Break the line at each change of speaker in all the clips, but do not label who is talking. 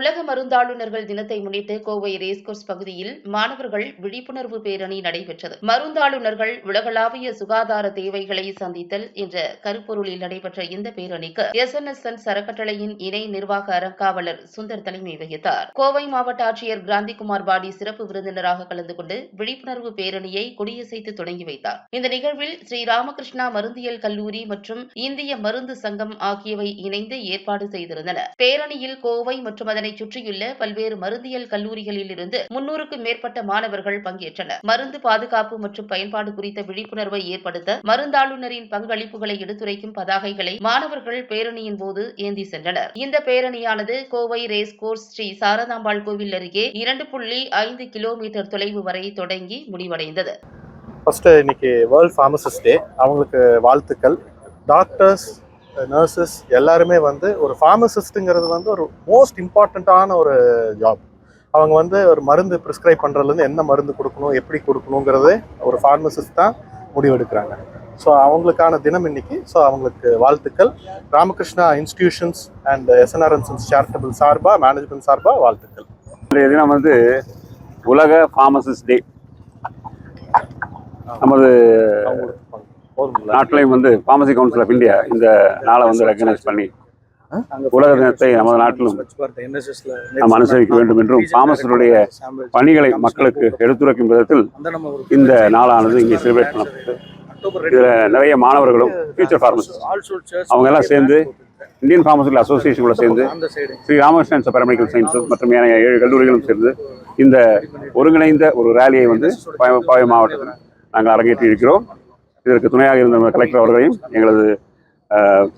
உலக மருந்தாளுநர்கள் தினத்தை முன்னிட்டு கோவை ரேஸ்கோர்ஸ் பகுதியில் மாணவர்கள் விழிப்புணர்வு பேரணி நடைபெற்றது. மருந்தாளுநர்கள் உலகளாவிய சுகாதார தேவைகளை சந்தித்தல் என்ற கருப்பொருளில் நடைபெற்ற இந்த பேரணிக்கு எஸ்என்எஸ்என் அறக்கட்டளையின் இணை நிர்வாக அறங்காவலர் சுந்தர் தலைமை வகித்தார். கோவை மாவட்ட ஆட்சியர் கிராந்திகுமார் பாடி சிறப்பு விருந்தினராக கலந்து கொண்டு விழிப்புணர்வு பேரணியை கொடியசைத்து தொடங்கி வைத்தார். இந்த நிகழ்வில் ஸ்ரீ ராமகிருஷ்ணா மருந்தியல் கல்லூரி மற்றும் இந்திய மருந்து சங்கம் ஆகியவை இணைந்து ஏற்பாடு செய்திருந்தன. பேரணியில் கோவை மற்றும் அதனை அதனை சுற்றியுள்ள பல்வேறு மருந்தியல் கல்லூரிகளில் இருந்து முன்னூறுக்கும் மேற்பட்ட மாணவர்கள் பங்கேற்றனர். மருந்து பாதுகாப்பு மற்றும் பயன்பாடு குறித்த விழிப்புணர்வை ஏற்படுத்த மருந்தாளுநரின் பங்களிப்புகளை எடுத்துரைக்கும் பதாகைகளை மாணவர்கள் பேரணியின் போது ஏந்தி சென்றனர். இந்த பேரணியானது கோவை ரேஸ் கோர்ஸ் ஸ்ரீ சாரதாம்பாள் கோவில் அருகே இரண்டு புள்ளி ஐந்து கிலோமீட்டர் தொலைவு வரை தொடங்கி முடிவடைந்தது.
ஃபர்ஸ்ட் இன்னைக்கு வேர்ல்ட் ஃபார்மசிஸ்ட் டே அவங்களுக்கு வாழ்த்துக்கள். டாக்டர்ஸ் நர்சஸ் எல்லாருமே வந்து ஒரு ஃபார்மசிஸ்ட்டுங்கிறது வந்து ஒரு மோஸ்ட் இம்பார்ட்டண்ட்டான ஒரு ஜாப் அவங்க வந்து ஒரு மருந்து ப்ரிஸ்கிரைப் பண்ணுறதுலேருந்து என்ன மருந்து கொடுக்கணும் எப்படி கொடுக்கணுங்கிறதே ஒரு ஃபார்மசிஸ்ட் தான் முடிவெடுக்கிறாங்க. ஸோ அவங்களுக்கான தினம் இன்னைக்கு. ஸோ அவங்களுக்கு வாழ்த்துக்கள். Ramakrishna institutions and S N R and sons charitable சார்பாக மேனேஜ்மெண்ட் சார்பாக வாழ்த்துக்கள்.
இன்றைய தினம் வந்து உலக ஃபார்மசிஸ்ட் டே நமது நாட்டிலையும் வந்து ஃபார்மசி கவுன்சில் ஆஃப் இந்தியா இந்த நாளை வந்து ரெக்கக்னைஸ் பண்ணி உலக தினத்தை நமது நாட்டிலும் நாம் அனுசரிக்க வேண்டும் என்றும் ஃபார்மசிகளுடைய பணிகளை மக்களுக்கு எடுத்துரைக்கும் விதத்தில் இந்த நாளானது இங்கே செலிப்ரேட் பண்ணப்பட்டது. இதில் நிறைய மாணவர்களும் ஃபியூச்சர் ஃபார்மசிஸ்ட் அவங்க எல்லாம் சேர்ந்து இந்தியன் ஃபார்மசிக்கல் அசோசியேஷன் கூட சேர்ந்து ஸ்ரீ ராமகிருஷ்ணன் பேராமெடிக்கல் சயின்ஸஸ் மற்றும் ஏனைய ஏழு கல்லூரிகளும் சேர்ந்து இந்த ஒருங்கிணைந்த ஒரு ரேலியை வந்து பாய- மாவட்டத்தில் நாங்கள் அரங்கேற்றி இருக்கிறோம் இதற்கு துணையாக இருந்த கலெக்டர் அவர்களையும் எங்களது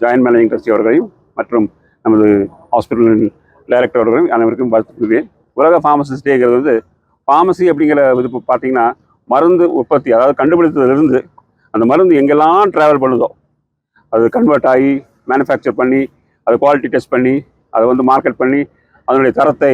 ஜாயின்ட் மேனேஜிங் ட்ரஸ்டி அவர்களையும் மற்றும் நமது ஹாஸ்பிட்டலின் டைரக்டர் அவர்களையும் அனைவருக்கும் வாழ்த்துக்கிறேன் உலக ஃபார்மசிஸ்ட் டேங்கிறது வந்து ஃபார்மசி அப்படிங்கிற இது பார்த்தீங்கன்னா மருந்து உற்பத்தி அதாவது கண்டுபிடித்ததுலேருந்து அந்த மருந்து எங்கெல்லாம் ட்ராவல் பண்ணுதோ அது கன்வெர்ட் ஆகி மேனுஃபேக்சர் பண்ணி அதை குவாலிட்டி டெஸ்ட் பண்ணி அதை வந்து மார்க்கெட் பண்ணி அதனுடைய தரத்தை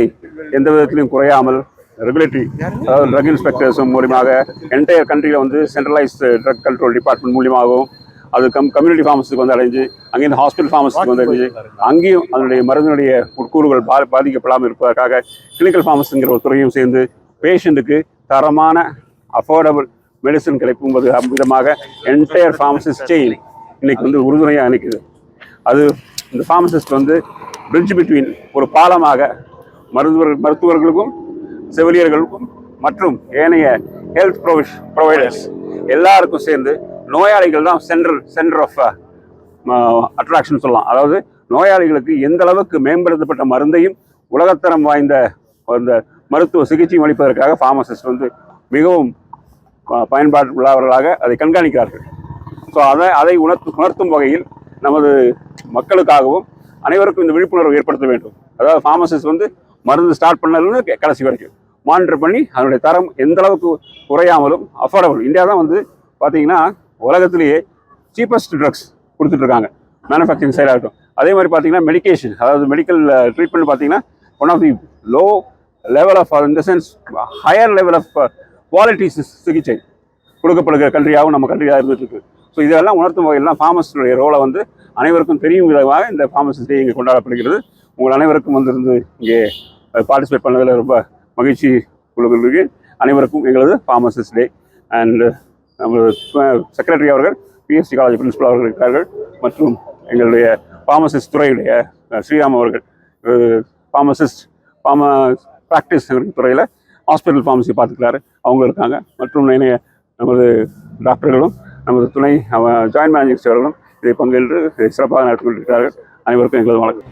எந்த விதத்திலையும் குறையாமல் ரெகுலேட்டரி அதாவது ட்ரக் இன்ஸ்பெக்டர்ஸ் மூலியமாக என்டையர் கண்ட்ரியில் வந்து சென்ட்ரலைஸ்டு ட்ரக் கண்ட்ரோல் டிபார்ட்மெண்ட் மூலியமாகவும் அது கம் கம்யூனிட்டி ஃபார்மஸுக்கு வந்து அடைஞ்சு அங்கேருந்து ஹாஸ்பிட்டல் ஃபார்மஸுக்கு வந்து அடைஞ்சு அங்கேயும் அதனுடைய மருந்தினுடைய உட்கூறுகள் பா பாதிக்கப்படாமல் இருப்பதற்காக கிளினிக்கல் ஃபார்மஸுங்கிற ஒரு துறையும் சேர்ந்து பேஷண்ட்டுக்கு தரமான அஃபோர்டபுள் மெடிசன் கிடைக்கும் போது விதமாக என்டையர் ஃபார்மசிஸ்ட் செயின் இன்னைக்கு வந்து உறுதுணையாக நிற்குது அது இந்த ஃபார்மசிஸ்ட் வந்து பிரிட்ஜ் பிட்வீன் ஒரு பாலமாக மருத்துவர் மருத்துவர்களுக்கும் செவிலியர்களுக்கும் மற்றும் ஏனைய ஹெல்த் ப்ரொவிஷ் ப்ரொவைடர்ஸ் எல்லாருக்கும் சேர்ந்து நோயாளிகள் தான் சென்ட்ரல் சென்டர் ஆஃப் அட்ராக்ஷன் சொல்லலாம். அதாவது நோயாளிகளுக்கு எந்த அளவுக்கு மேம்படுத்தப்பட்ட மருந்தையும் உலகத்தரம் வாய்ந்த அந்த மருத்துவ சிகிச்சையும் அளிப்பதற்காக ஃபார்மசிஸ்ட் வந்து மிகவும் uh, ப- பயன்பாடு உள்ளவர்களாக அதை கண்காணிக்கிறார்கள். ஸோ அதை அதை உணர்த்து உணர்த்தும் வகையில் நமது மக்களுக்காகவும் அனைவருக்கும் இந்த விழிப்புணர்வு ஏற்படுத்த வேண்டும். அதாவது ஃபார்மசிஸ்ட் வந்து மருந்து ஸ்டார்ட் பண்ணதுன்னு கடைசி வரைக்கும். மானிட்டர் பண்ணி அதனுடைய தரம் எந்த அளவுக்கு குறையாமலும் அஃபோர்டபுள் இந்தியா தான் வந்து பார்த்தீங்கன்னா உலகத்திலேயே சீப்பஸ்ட் ட்ரக்ஸ் கொடுத்துட்ருக்காங்க. மேனுஃபேக்சரிங் சைடாக இருக்கட்டும். அதே மாதிரி பார்த்தீங்கன்னா மெடிக்கேஷன் அதாவது மெடிக்கல் ட்ரீட்மெண்ட் பார்த்தீங்கன்னா one of the low level of இந்த sense higher level of quality சிகிச்சை கொடுக்கப்படுகிற கண்ட்ரியாகவும் நம்ம கண்ட்ரியாக இருந்துகிட்ருக்கு ஸோ இதெல்லாம் உணர்த்தும் வகையில் தான் ஃபார்மசிஸ்டுடைய ரோலை வந்து அனைவருக்கும் தெரியும் விதமாக இந்த ஃபார்மசிஸ்ட் இங்கே கொண்டாடப்படுகிறது. உங்கள் அனைவருக்கும் வந்திருந்து இங்கே பார்ட்டிசிபேட் பண்ணதில் ரொம்ப மகிழ்ச்சி கொள்கிறேன் அனைவருக்கும் எங்களது ஃபார்மசிஸ்ட் டே அண்டு நமது செக்ரட்டரி அவர்கள் B S C college principal அவர்கள் இருக்கிறார்கள் மற்றும் எங்களுடைய ஃபார்மசிஸ்ட் துறையுடைய ஸ்ரீராம் அவர்கள் ஃபார்மசிஸ்ட் ஃபார்ம ப்ராக்டிஸ் துறையில் ஹாஸ்பிட்டல் ஃபார்மசி பார்த்துக்கிறாரு. அவங்க இருக்காங்க. மற்றும் இணைய நமது டாக்டர்களும் நமது துணை ஜாயின்ட் மேனேஜர்ஸ் அவர்களும் இதை பங்கேற்று சிறப்பாக நடத்தி கொண்டிருக்கிறார்கள். அனைவருக்கும் எங்களது வணக்கம்.